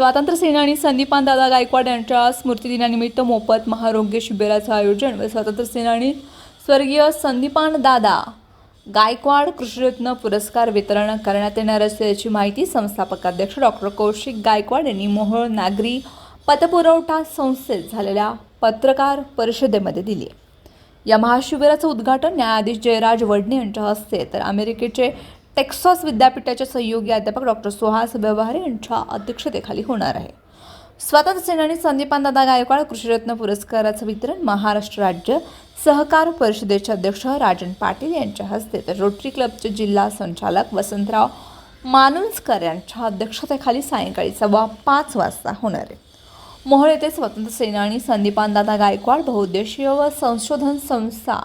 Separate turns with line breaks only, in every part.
स्वातंत्र्य सेनानी संदीपान दादा गायकवाड यांच्या स्मृतिदिनानिमित्त मोफत महारोग्य शिबिराचं आयोजन व स्वातंत्र्य सेनानी स्वर्गीय संदीपानदादा गायकवाड कृषीरत्न पुरस्कार वितरण करण्यात येणार असल्याची माहिती संस्थापक अध्यक्ष डॉक्टर कौशिक गायकवाड यांनी मोहोळ नागरी पतपुरवठा संस्थेत झालेल्या पत्रकार परिषदेमध्ये दिली. या महाशिबिराचं उद्घाटन न्यायाधीश जयराज वडणे यांच्या हस्ते तर अमेरिकेचे टेक्सास विद्यापीठाच्या सहयोगी अध्यापक डॉक्टर सुहास व्यवहारे यांच्या अध्यक्षतेखाली होणार आहे. स्वातंत्र्य सेनानी संदीपानदादा गायकवाड कृषीरत्न पुरस्काराचं वितरण महाराष्ट्र राज्य सहकार परिषदेचे अध्यक्ष राजन पाटील यांच्या हस्ते तर रोटरी क्लबचे जिल्हा संचालक वसंतराव मानुंजकर यांच्या अध्यक्षतेखाली सायंकाळी सव्वा पाच वाजता होणार आहे. मोहोळ येथे स्वतंत्र सेनानी संदीपानदादा गायकवाड बहुउद्देशीय व संशोधन संस्था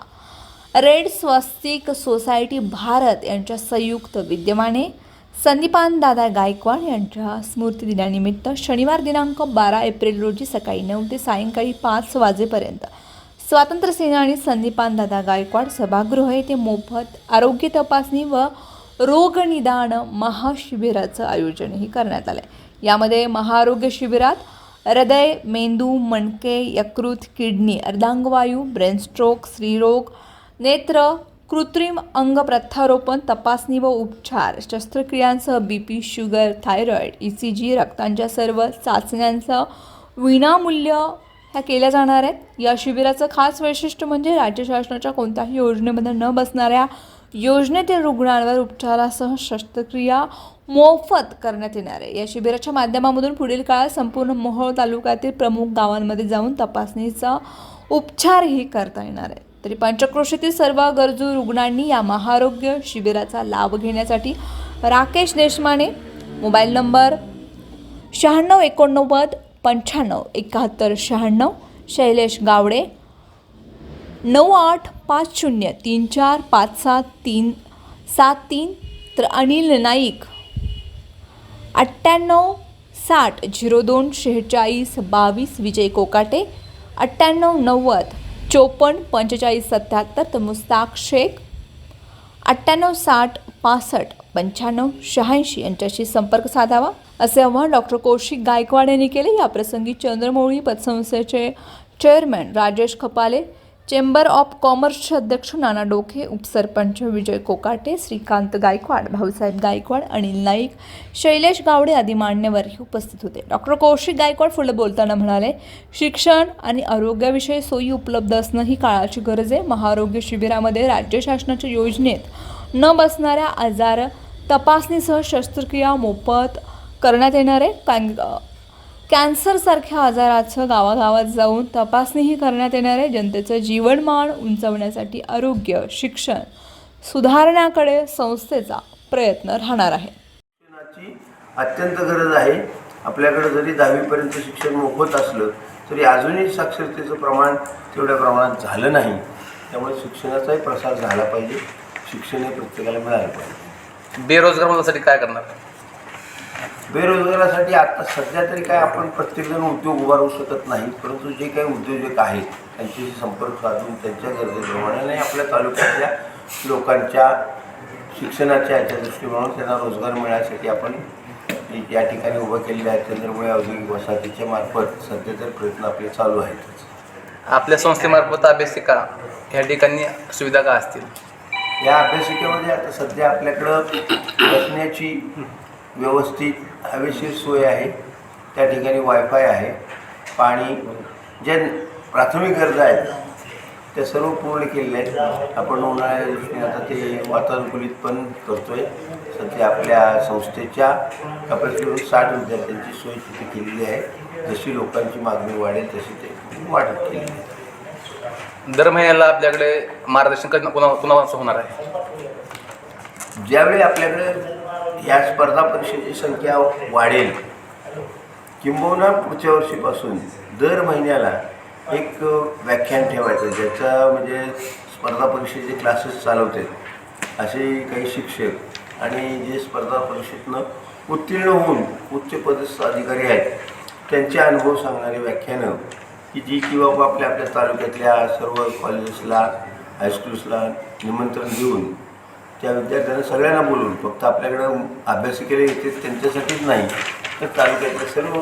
रेड स्वस्तिक सोसायटी भारत यांच्या संयुक्त विद्यमाने संदीपान दादा गायकवाड यांच्या स्मृतिदिनानिमित्त शनिवार दिनांक बारा एप्रिल रोजी सकाळी नऊ ते सायंकाळी पाच वाजेपर्यंत स्वातंत्र्य आणि संदीपान दादा गायकवाड सभागृह येथे मोफत आरोग्य तपासणी व रोगनिदान महाशिबिराचं आयोजनही करण्यात आलं आहे यामध्ये महाआरोग्य शिबिरात हृदय मेंदू मणके यकृत किडनी अर्धांगवायू ब्रेनस्ट्रोक स्त्रीरोग नेत्र कृत्रिम अंग प्रत्यारोपण तपासणी व उपचार शस्त्रक्रियांसह B P sugar thyroid E C G रक्तांच्या सर्व चाचण्यांचं विनामूल्य ह्या केल्या जाणार आहेत. या शिबिराचं खास वैशिष्ट्य म्हणजे राज्य शासनाच्या कोणत्याही योजनेमध्ये न बसणाऱ्या योजनेतील रुग्णांवर उपचारासह शस्त्रक्रिया मोफत करण्यात येणार आहे. या शिबिराच्या माध्यमामधून पुढील काळात संपूर्ण मोहोळ तालुक्यातील प्रमुख गावांमध्ये जाऊन तपासणीचा उपचारही करता येणार आहे. तरी पंचक्रोशीतील सर्व गरजू रुग्णांनी या महाआरोग्य शिबिराचा लाभ घेण्यासाठी राकेश देशमाने मोबाईल नंबर शहाण्णव एकोणनव्वद पंच्याण्णव एकाहत्तर शहाण्णव शैलेश गावडे नऊ आठ पाच शून्य तीन चार पाच सात तीन सात तीन तर अनिल नाईक अठ्ठ्याण्णव साठ झिरो दोन शेहेचाळीस बावीस विजय कोकाटे अठ्ठ्याण्णव नव्वद चोपन्न पंचेचाळीस सत्याहत्तर तर मुस्ताक शेख अठ्ठ्याण्णव साठ पासष्ट पंच्याण्णव शहाऐंशी यांच्याशी संपर्क साधावा. असे आव्हान डॉक्टर कौशिक गायकवाड यांनी केले. याप्रसंगी Chandramouli पतसंस्थेचे chairman Rajesh Khapale chamber of कॉमर्सचे अध्यक्ष नाना डोके उपसरपंच विजय कोकाटे श्रीकांत गायकवाड भाऊसाहेब गायकवाड अनिल नाईक शैलेश गावडे आदी मान्यवरही उपस्थित होते. डॉक्टर कौशिक गायकवाड पुढे बोलताना म्हणाले शिक्षण आणि आरोग्याविषयी सोयी उपलब्ध असणं ही काळाची गरज आहे. महाआरोग्य शिबिरामध्ये राज्य शासनाच्या योजनेत न बसणाऱ्या आजार तपासणीसह शस्त्रक्रिया मोफत करण्यात येणार आहे. कॅन्सरसारख्या आजाराचं गावागावात जाऊन तपासणीही करण्यात येणार आहे. जनतेचं जीवनमान उंचवण्यासाठी आरोग्य शिक्षण सुधारण्याकडे संस्थेचा प्रयत्न राहणार आहे.
शिक्षणाची अत्यंत गरज आहे. आपल्याकडे जरी दहावीपर्यंत शिक्षण मोफत असलं तरी अजूनही साक्षरतेचं प्रमाण तेवढ्या प्रमाणात झालं नाही. त्यामुळे शिक्षणाचाही प्रसार झाला पाहिजे. शिक्षण हे प्रत्येकाला मिळालं पाहिजे.
बेरोजगार मुलांसाठी काय करणार?
बेरोजगारासाठी आता सध्या तरी काय आपण प्रत्येकजण उद्योग उभारू शकत नाही परंतु जे काही उद्योजक आहेत त्यांच्याशी संपर्क साधून त्यांच्या गरजेप्रमाणे आणि आपल्या तालुक्यातल्या लोकांच्या शिक्षणाच्या याच्या दृष्टीकोनातून त्यांना रोजगार मिळण्यासाठी आपण या ठिकाणी उभं केलेले आहेत चंद्रमुळे औद्योगिक वसाहतीच्या मार्फत सध्या तर प्रयत्न आपले चालू आहेतच.
आपल्या संस्थेमार्फत अभ्यासिका ह्या ठिकाणी सुविधा काय असतील?
या अभ्यासिकेमध्ये आता सध्या आपल्याकडं बसण्याची व्यवस्थित हवेशीर सोय आहे. त्या ठिकाणी वायफाय आहे. पाणी जे प्राथमिक गरजा आहेत त्या सर्व पूर्ण केलेल्या आहेत. आपण उन्हाळ्याच्या दृष्टीने आता ते वातानुकूलित पण करतोय. सध्या आपल्या संस्थेच्या कपॅसिटीवरून साठ विद्यार्थ्यांची सोय तिथे केलेली आहे. जशी लोकांची मागणी वाढेल तशी ते केलेली आहे.
दर महिन्याला आपल्याकडे मार्गदर्शन करणं कुणा कुणाचं होणार आहे.
ज्यावेळी आपल्याकडे या स्पर्धा परीक्षेची संख्या वाढेल. किंबहुना पुढच्या वर्षीपासून दर महिन्याला एक व्याख्यान ठेवायचं ज्याचा म्हणजे स्पर्धा परीक्षेचे क्लासेस चालवतात असे काही शिक्षक आणि जे स्पर्धा परीक्षेतनं उत्तीर्ण होऊन उच्च पदस्थ अधिकारी आहेत त्यांचे अनुभव सांगणारी व्याख्यानं की जी की बाबा आपल्या आपल्या तालुक्यातल्या सर्व कॉलेजेसला हायस्कूल्सला निमंत्रण देऊन त्या विद्यार्थ्यांना सगळ्यांना बोलून फक्त आपल्याकडं अभ्यासिकेला येते त्यांच्यासाठीच नाही तर तालुक्यातल्या सर्व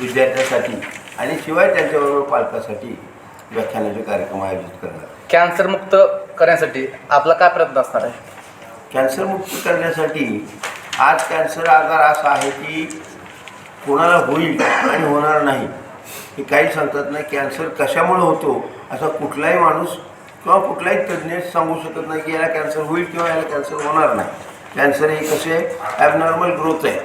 विद्यार्थ्यांसाठी आणि शिवाय त्यांच्याबरोबर पालकासाठी व्याख्यानाचे कार्यक्रम आयोजित करणार.
कॅन्सरमुक्त करण्यासाठी आपला काय प्रयत्न असणार आहे?
कॅन्सरमुक्त करण्यासाठी आज कॅन्सर आजार असा आहे की कोणाला होईल आणि होणार नाही हे काही सांगतात नाही. कॅन्सर कशामुळे होतो असा कुठलाही माणूस किंवा कुठलाही तज्ज्ञ सांगू शकत नाही की याला कॅन्सर होईल किंवा याला कॅन्सर होणार नाही. कॅन्सर हे कसे ॲबनॉर्मल ग्रोथ आहे.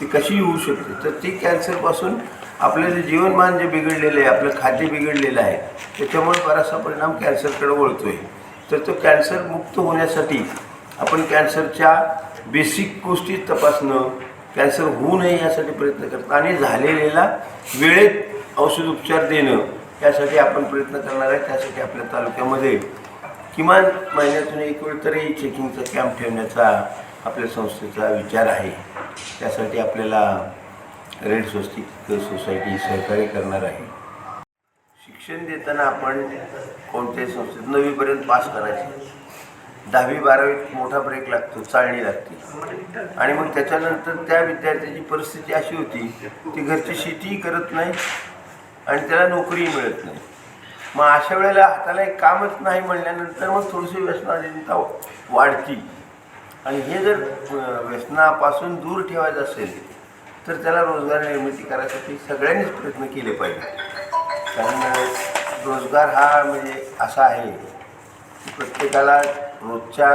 ती कशी होऊ शकते? तर ती कॅन्सरपासून आपलं जे जीवनमान जे बिघडलेलं आहे आपलं खाद्य बिघडलेलं आहे त्याच्यामुळे बराचसा परिणाम कॅन्सरकडे वळतो आहे तर तो कॅन्सर मुक्त होण्यासाठी आपण कॅन्सरच्या बेसिक गोष्टी तपासणं कॅन्सर होऊ नये यासाठी प्रयत्न करतो आणि झालेला वेळेत औषध उपचार देणं त्यासाठी आपण प्रयत्न करणार आहे. त्यासाठी आपल्या तालुक्यामध्ये किमान महिन्यातून एक वेळ तरी चेकिंगचा कॅम्प ठेवण्याचा आपल्या संस्थेचा विचार आहे. त्यासाठी आपल्याला रेड स्वस्तिक सोसायटी सहकार्य करणार आहे. शिक्षण देताना आपण कोणत्याही संस्थेत नववीपर्यंत पास करायचे. दहावी बारावीत मोठा ब्रेक लागतो चाळणी लागते. आणि मग त्याच्यानंतर त्या विद्यार्थ्याची परिस्थिती अशी होती ती घरची शेतीही करत नाही. आणि त्याला नोकरीही मिळत नाही. मग अशा वेळेला हाताला एक कामच नाही म्हणल्यानंतर मग थोडीशी व्यसनाधीनता वाढती. आणि हे जर व्यसनापासून दूर ठेवायचं असेल तर त्याला रोजगार निर्मिती करायसाठी सगळ्यांनीच प्रयत्न केले पाहिजे. कारण रोजगार हा म्हणजे असा आहे की प्रत्येकाला रोजच्या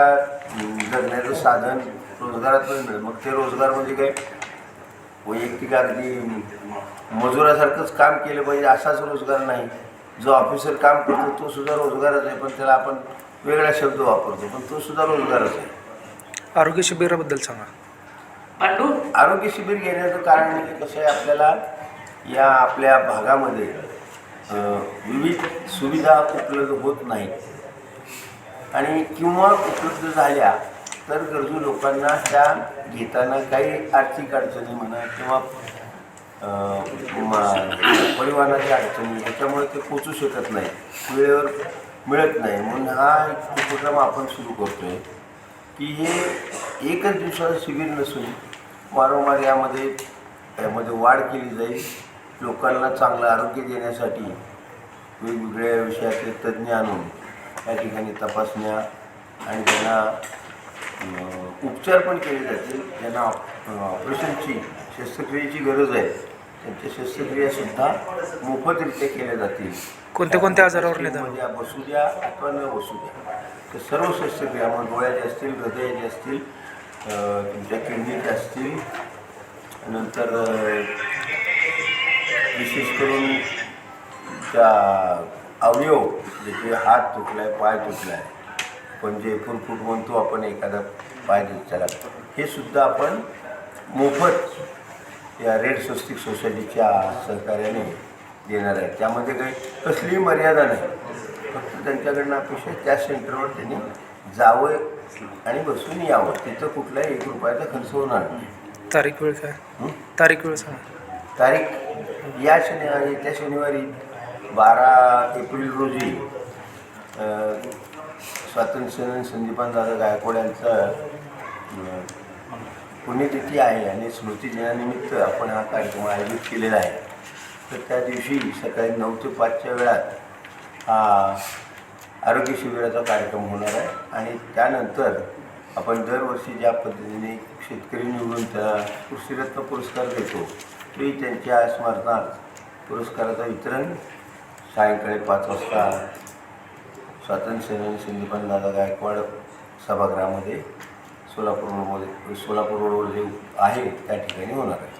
जगण्याचं साधन रोजगारातून मिळेल. मग ते रोजगार म्हणजे काय? वैयक्तिक अगदी मजुरासारखंच काम केलं पाहिजे असाच रोजगार नाही. जो ऑफिसर काम करतो तो सुद्धा रोजगारच आहे पण त्याला आपण वेगळा शब्द वापरतो पण तो सुद्धा रोजगारच आहे.
आरोग्य शिबिराबद्दल सांगा.
आरोग्य शिबिर घेण्याचं कारण म्हणजे कसं आहे आपल्याला या आपल्या भागामध्ये विविध सुविधा उपलब्ध होत नाहीत. आणि किंवा उपलब्ध झाल्या तर गरजू लोकांना त्या घेताना काही आर्थिक अडचणी म्हणा किंवा परिवहनाच्या अडचणी त्याच्यामुळे ते पोचू शकत नाही वेळेवर मिळत नाही. म्हणून हा एक उपक्रम आपण सुरू करतोय की हे एकच दिवसाचं शिबिर नसून वारंवार यामध्ये यामध्ये वाढ केली जाईल. लोकांना चांगलं आरोग्य देण्यासाठी वेगवेगळ्या विषयातले तज्ज्ञ आणून या ठिकाणी तपासण्या आणि त्यांना उपचार पण केले जातील. ज्यांना ऑप- ऑपरेशनची शस्त्रक्रियेची गरज आहे. त्यांच्या शस्त्रक्रियासुद्धा मोफतरित्या केल्या जातील.
कोणत्या कोणत्या आजारावर
मध्ये बसू द्या अथवा न बसू द्या. तर सर्व शस्त्रक्रिया मग डोळ्याचे असतील हृदयाचे असतील तुमच्या किडनीचे असतील नंतर विशेष करून त्या अवयव जसे हात तुटलाय पाय तुटलाय पण जे फुटफुट म्हणतो आपण एखादा पाय त्याला हे सुद्धा आपण मोफत या रेड स्वस्तिक सोसायटीच्या सहकार्याने देणार आहे. त्यामध्ये काही कसलीही मर्यादा नाही. फक्त त्यांच्याकडनं अपेक्षा त्या सेंटरवर त्यांनी जावं आणि बसून यावं. तिथं कुठलाही एक रुपयाचा खर्च होणार नाही.
तारीख वेळ काय? तारीख वेळ सांगा.
तारीख या शनि येत्या शनिवारी बारा एप्रिल रोजी स्वातंत्र्यसेनानी संदीपान दादा गायकवाड यांचा पुण्यतिथी आहे आणि स्मृती दिनानिमित्त आपण हा कार्यक्रम आयोजित केलेला आहे. तर त्या दिवशी सकाळी नऊ ते पाचच्या वेळात हा आरोग्य शिबिराचा कार्यक्रम होणार आहे आणि त्यानंतर आपण दरवर्षी ज्या पद्धतीने शेतकरी निवडून त्याला कृषीरत्न पुरस्कार देतो तोही त्यांच्या स्मरणार्थ पुरस्काराचं वितरण सायंकाळी पाच वाजता स्वातंत्र्यसेनानी संदीपान दादा गायकवाड सभागृहामध्ये सोलापूर रोडमध्ये सोलापूर रोडवर जे आहे त्या ठिकाणी होणार आहे.